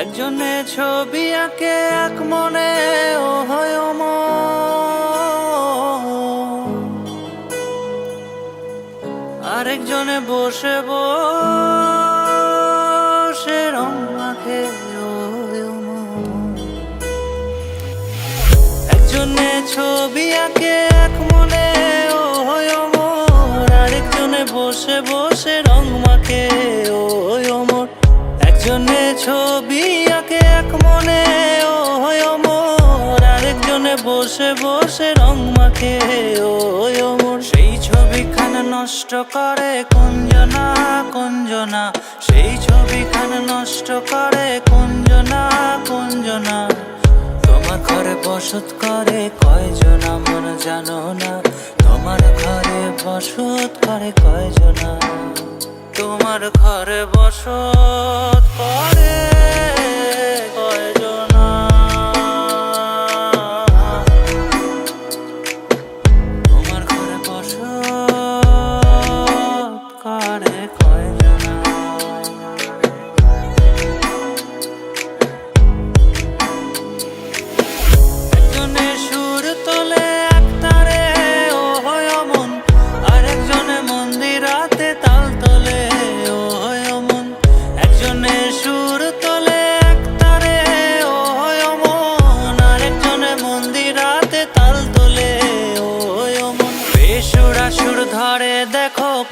একজনে ছবি আঁকে, এক মনে, ও হয়। আরেকজনে বসে বসে রং ও একজনে ছবি আঁকে, এক মনে, ও হয় অমর। আরেকজনে বসে বসে রং মাখে, ও অমর। একজনে ছবি আঁকে, এক মনে, ও হয় অমর। আরেকজনে বসে বসে রং মাখে, ও অমর। সেই ছবিখানা নষ্ট করে কুঞ্জনা কুঞ্জনা। সেই ছবিখানা নষ্ট করে কুঞ্জনা কুঞ্জনা। তোমার ঘরে বসত করে কয়জন আমার জানো না? তোমার ঘরে বসত করে কয়জনা? তোমার ঘরে বসত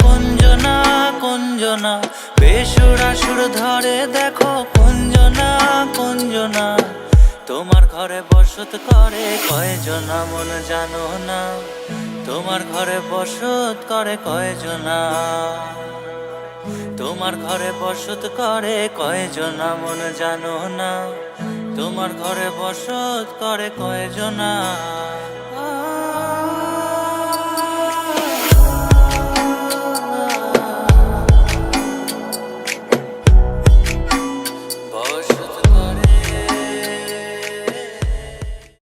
কুঞ্জনা কুঞ্জনা, বেসুরা সুর ধরে দেখো কুঞ্জনা কুঞ্জনা। তোমার ঘরে বসত করে কয়জনা মন জানো না? তোমার ঘরে বসত করে কয়জনা? তোমার ঘরে বসত করে কয়জনা মন জানো না? তোমার ঘরে বসত করে কয়জনা?